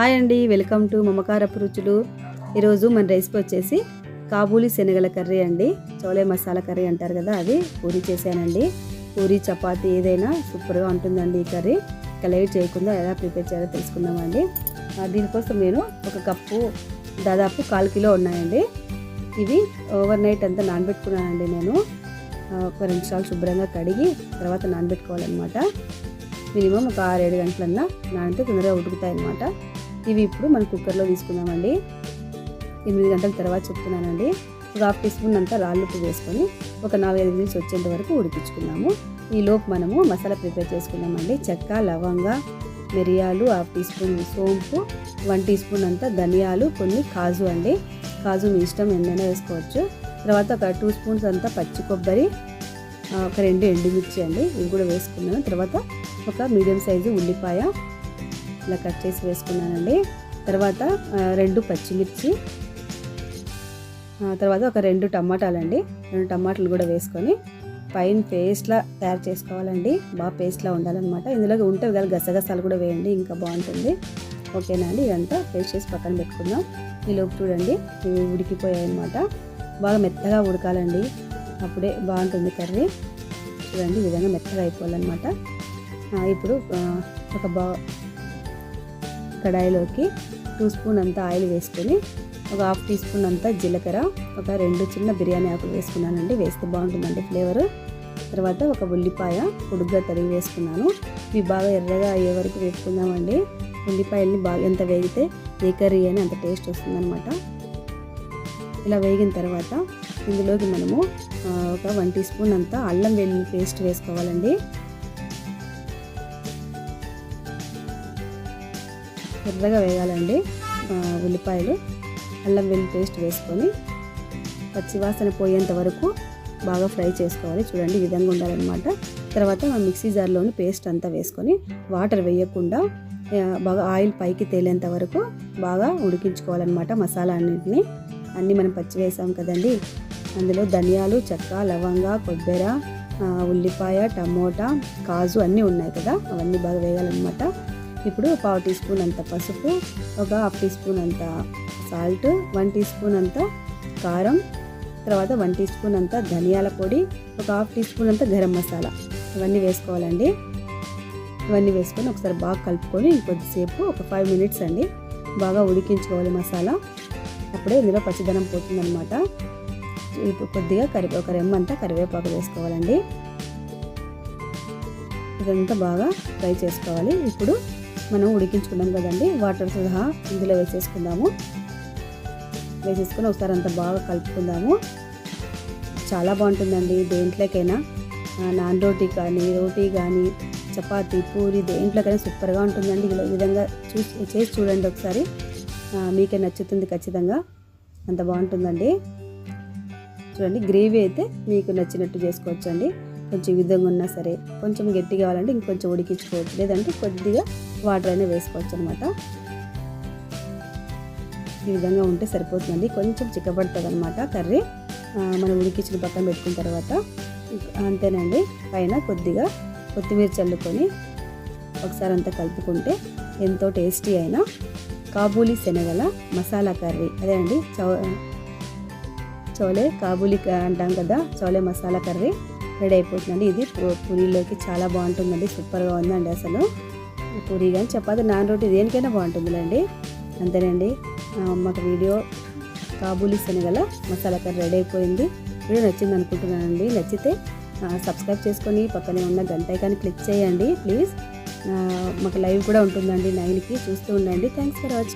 Hi అండి welcome to మమకారపు రుచులు ఈరోజు మన రెసిపీ వచ్చేసి కాబూలి శనగల కర్రీ అండి. చోలే మసాలా కర్రీ అంటారు కదా అది పూరి చేశానండి. పూరి చపాతి ఏదైనా సూపర్గా ఉంటుందండి ఈ కర్రీ. కలవి చేయకుండా ఎలా ప్రిపేర్ చేయాలో తెలుసుకుందామండి. దీనికోసం నేను ఒక కప్పు దాదాపు కాలు కిలో ఉన్నాయండి. ఇవి ఓవర్ నైట్ అంతా నానబెట్టుకున్నానండి నేను. ఒక రెండు నిమిషాలు శుభ్రంగా కడిగి తర్వాత నానబెట్టుకోవాలన్నమాట. మినిమం ఒక ఆరేడు గంటలన్నా నానితే తొందరగా ఉడుకుతాయి అన్నమాట ఇవి ఇప్పుడు మనం కుక్కర్లో తీసుకుందామండి. ఎనిమిది గంటల తర్వాత చెప్తున్నానండి. ఒక హాఫ్ టీ స్పూన్ అంతా రాళ్ళుప్పు వేసుకొని ఒక నాలుగైదు మినిట్స్ వచ్చేంత వరకు ఉడికించుకున్నాము ఈలోపు మనము మసాలా ప్రిపేర్ చేసుకున్నామండి చెక్క లవంగ మిరియాలు హాఫ్ టీ స్పూన్ సోంపు వన్ టీ స్పూన్ అంతా ధనియాలు కొన్ని కాజు అండి. కాజు మీ ఇష్టం ఎన్నైనా వేసుకోవచ్చు. తర్వాత ఒక టూ స్పూన్స్ అంతా పచ్చి కొబ్బరి ఒక రెండు ఎండుమిర్చి అండి. ఇవి కూడా వేసుకున్నాను. తర్వాత ఒక మీడియం సైజు ఉల్లిపాయ ఇలా కట్ చేసి వేసుకున్నానండి. తర్వాత రెండు పచ్చిమిర్చి తర్వాత ఒక రెండు టమాటాలండి. రెండు టమాటాలు కూడా వేసుకొని పైన పేస్ట్లా తయారు చేసుకోవాలండి. బాగా పేస్ట్లా ఉండాలన్నమాట. ఇందులో ఉంటే కదా గసగసాలు కూడా వేయండి ఇంకా బాగుంటుంది. ఓకేనా అండి? ఇదంతా పేస్ట్ చేసి పక్కన పెట్టుకుందాం. ఈలోపు చూడండి ఇవి ఉడికిపోయాయి అనమాట బాగా మెత్తగా ఉడకాలండి. అప్పుడే బాగుంటుంది కర్రీ. చూడండి ఈ విధంగా మెత్తగా అయిపోవాలన్నమాట. ఇప్పుడు ఒక బా కడాయిలోకి టూ స్పూన్ అంతా ఆయిల్ వేసుకొని ఒక హాఫ్ టీ స్పూన్ అంతా జీలకర్ర ఒక రెండు చిన్న బిర్యానీ ఆకులు వేసుకున్నానండి వేస్తే బాగుంటుందండి ఫ్లేవర్. తర్వాత ఒక ఉల్లిపాయ పొడుగ్గా తరిగి వేసుకున్నాను. ఇవి బాగా ఎర్రగా అయ్యే వరకు వేసుకుందామండి ఉల్లిపాయల్ని బాగా ఎంత వేగితే ఏ కర్రీ అని అంత టేస్ట్ వస్తుందన్నమాట. ఇలా వేగిన తర్వాత ఇందులోకి మనము ఒక వన్ టీ స్పూన్ అంతా అల్లం వెల్లుల్లి పేస్ట్ వేసుకోవాలండి. ఎర్రగా వేయాలండి. ఉల్లిపాయలు అల్లం వెల్లి పేస్ట్ వేసుకొని పచ్చివాసన పోయేంత వరకు బాగా ఫ్రై చేసుకోవాలి. చూడండి ఈ విధంగా ఉండాలన్నమాట. తర్వాత మనం మిక్సీ జార్లోని పేస్ట్ అంతా వేసుకొని వాటర్ వేయకుండా బాగా ఆయిల్ పైకి తేలేంత వరకు బాగా ఉడికించుకోవాలన్నమాట మసాలా అన్నింటినీ. అన్నీ మనం పచ్చి వేసాం కదండి. అందులో ధనియాలు చెక్క లవంగ కొబ్బరి ఉల్లిపాయ టమోటా కాజు అన్నీ ఉన్నాయి కదా. అవన్నీ బాగా వేయాలన్నమాట. ఇప్పుడు పావు టీ స్పూన్ అంత పసుపు ఒక హాఫ్ టీ స్పూన్ అంత సాల్ట్ వన్ టీ స్పూన్ అంత కారం తర్వాత వన్ టీ స్పూన్ అంత ధనియాల పొడి ఒక హాఫ్ టీ స్పూన్ అంత గరం మసాలా. ఇవన్నీ వేసుకోవాలండి. ఇవన్నీ వేసుకొని ఒకసారి బాగా కలుపుకొని ఇంకొద్దిసేపు ఒక ఫైవ్ మినిట్స్ అండి బాగా ఉడికించుకోవాలి మసాలా. అప్పుడే ఇందులో పచ్చిదనం పోతుందనమాట ఇప్పుడు కొద్దిగా కరివే ఒక రెమ్మంతా కరివేపాకు వేసుకోవాలండి. ఇదంతా బాగా ఫ్రై చేసుకోవాలి. ఇప్పుడు మనం ఉడికించుకున్నాం కదండి వాటర్ సహా ఇందులో వేసేసుకుందాము. వేసేసుకొని ఒకసారి అంత బాగా కలుపుకుందాము. చాలా బాగుంటుందండి దేంట్లోకైనా. నాన్ రోటీ కానీ రోటీ కానీ చపాతి పూరి దేంట్లోకైనా సూపర్గా ఉంటుందండి. ఇలా ఈ విధంగా చూసి చేసి చూడండి ఒకసారి. మీకే నచ్చుతుంది ఖచ్చితంగా. అంత బాగుంటుందండి. చూడండి గ్రేవీ అయితే మీకు నచ్చినట్టు చేసుకోవచ్చండి. కొంచెం విధంగా ఉన్నా సరే కొంచెం గట్టి కావాలంటే ఇంకొంచెం ఉడికించుకోవచ్చు. లేదంటే కొద్దిగా వాటర్ అయినా వేసుకోవచ్చు అనమాట ఈ విధంగా ఉంటే సరిపోతుందండి. కొంచెం చిక్కబడుతుంది అనమాట కర్రీ మనం ఉడికించిన పక్కన పెట్టుకున్న తర్వాత అంతేనండి. పైన కొద్దిగా కొత్తిమీర చల్లుకొని ఒకసారి అంతా కలుపుకుంటే ఎంతో టేస్టీ అయిన కాబూలీ శనగల మసాలా కర్రీ. అదే అండి చౌ చోలే కాబూలి క- అంటాం కదా చోలే మసాలా కర్రీ. రెడీ అయిపోతుందండి. ఇది పూరీలోకి చాలా బాగుంటుందండి. సూపర్గా ఉందండి అసలు. పూరి కానీ చపాతి నాన్ రోటీ దేనికైనా బాగుంటుందిలేండి. అంతేనండి. మాకు వీడియో కాబూలి శనగల మసాలా కర్రీ రెడీ అయిపోయింది. వీడియో నచ్చింది అనుకుంటున్నానండి. నచ్చితే సబ్స్క్రైబ్ చేసుకొని పక్కనే ఉన్న గంట కానీ క్లిక్ చేయండి. ప్లీజ్. మాకు లైవ్ కూడా ఉంటుందండి. నైన్కి చూస్తూ ఉండండి. Thanks for watching